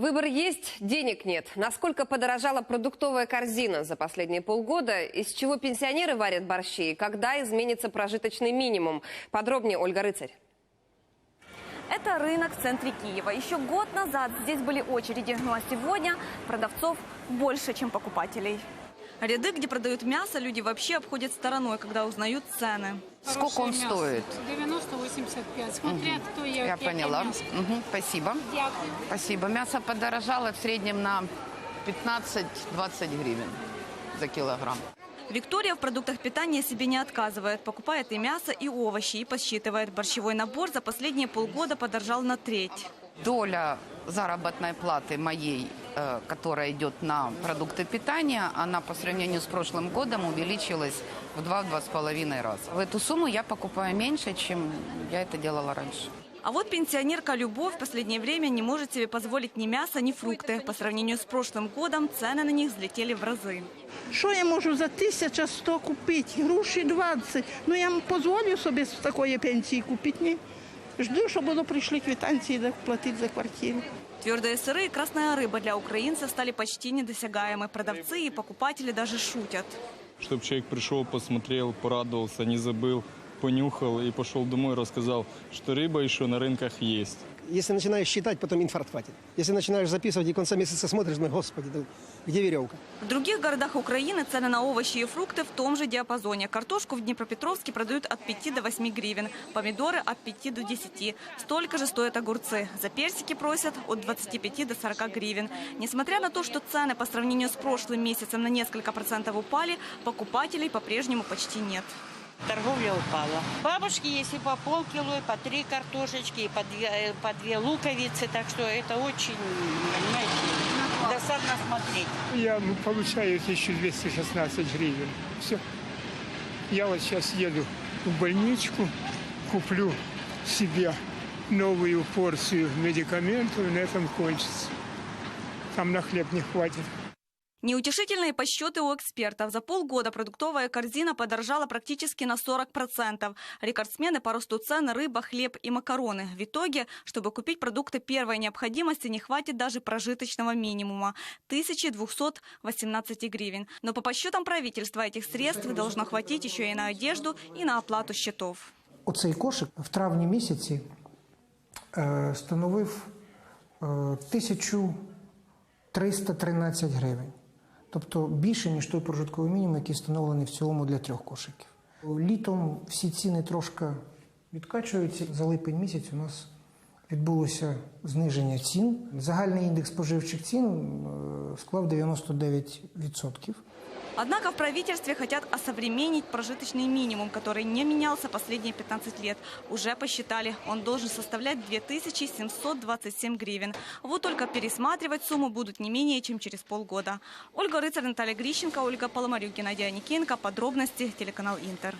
Выбор есть, денег нет. Насколько подорожала продуктовая корзина за последние полгода? Из чего пенсионеры варят борщи? И когда изменится прожиточный минимум? Подробнее Ольга Рыцарь. Это рынок в центре Киева. Еще год назад здесь были очереди, ну а сегодня продавцов больше, чем покупателей. Ряды, где продают мясо, люди вообще обходят стороной, когда узнают цены. Сколько он мясо. стоит? 90 85, смотря угу. кто я. Я поняла. Угу. Спасибо. Дякую. Спасибо. Мясо подорожало в среднем на 15-20 гривен за килограмм. Виктория в продуктах питания себе не отказывает. Покупает и мясо, и овощи, и подсчитывает. Борщевой набор за последние полгода подорожал на треть. Доля заработной платы моей которая идет на продукты питания, она по сравнению с прошлым годом увеличилась в 2-2,5 раза. В эту сумму я покупаю меньше, чем я это делала раньше. А вот пенсионерка Любовь в последнее время не может себе позволить ни мясо, ни фрукты. По сравнению с прошлым годом цены на них взлетели в разы. Що я можу за 1100 купити? Груші 20. Ну я дозволю собі з такої пенсії купити. Ні. Жду, щоб воно прийшли квитанції, де платити за квартиру. Твердые сыры и красная рыба для украинцев стали почти недосягаемы. Продавцы и покупатели даже шутят. чтобы человек пришел, посмотрел, порадовался, не забыл, понюхал и пошел домой, рассказал, что рыба еще на рынках есть. Если начинаешь считать, потом инфаркт хватит. Если начинаешь записывать и в конце месяца смотришь, ну, господи, где веревка? В других городах Украины цены на овощи и фрукты в том же диапазоне. Картошку в Днепропетровске продают от 5 до 8 гривен, помидоры от 5 до 10. Столько же стоят огурцы. За персики просят от 25 до 40 гривен. Несмотря на то, что цены по сравнению с прошлым месяцем на несколько процентов упали, покупателей по-прежнему почти нет. Торговля упала. Бабушки есть и по полкило, и по три картошечки, и по две, э, по две луковицы. Так что это очень, понимаете, досадно смотреть. Я получаю 1216 гривен. Все. Я вот сейчас еду в больничку, куплю себе новую порцию медикаментов, и на этом кончится. Там на хлеб не хватит. Неутешительные подсчеты у экспертов. За полгода продуктовая корзина подорожала практически на 40%. Рекордсмены по росту цен – рыба, хлеб и макароны. В итоге, чтобы купить продукты первой необходимости, не хватит даже прожиточного минимума – 1218 гривен. Но по подсчетам правительства этих средств должно хватить еще и на одежду, и на оплату счетов. Оцей кошик в травні місяці е, становив е, 1313 гривень. Тобто більше, ніж той прожитковий мінімум, який встановлений в цілому для трьох кошиків. Літом всі ціни трошки відкачуються. За липень місяць у нас відбулося зниження цін. Загальний індекс споживчих цін е, склав 99%. Однако в правительстве хотят осовременить прожиточный минимум, который не менялся последние 15 лет. Уже посчитали, он должен составлять 2727 гривен. Вот только пересматривать сумму будут не менее чем через полгода. Ольга Рыцарь, Наталья Грищенко, Ольга Поломарюк, Геннадий Аникенко. Подробности телеканал Интер.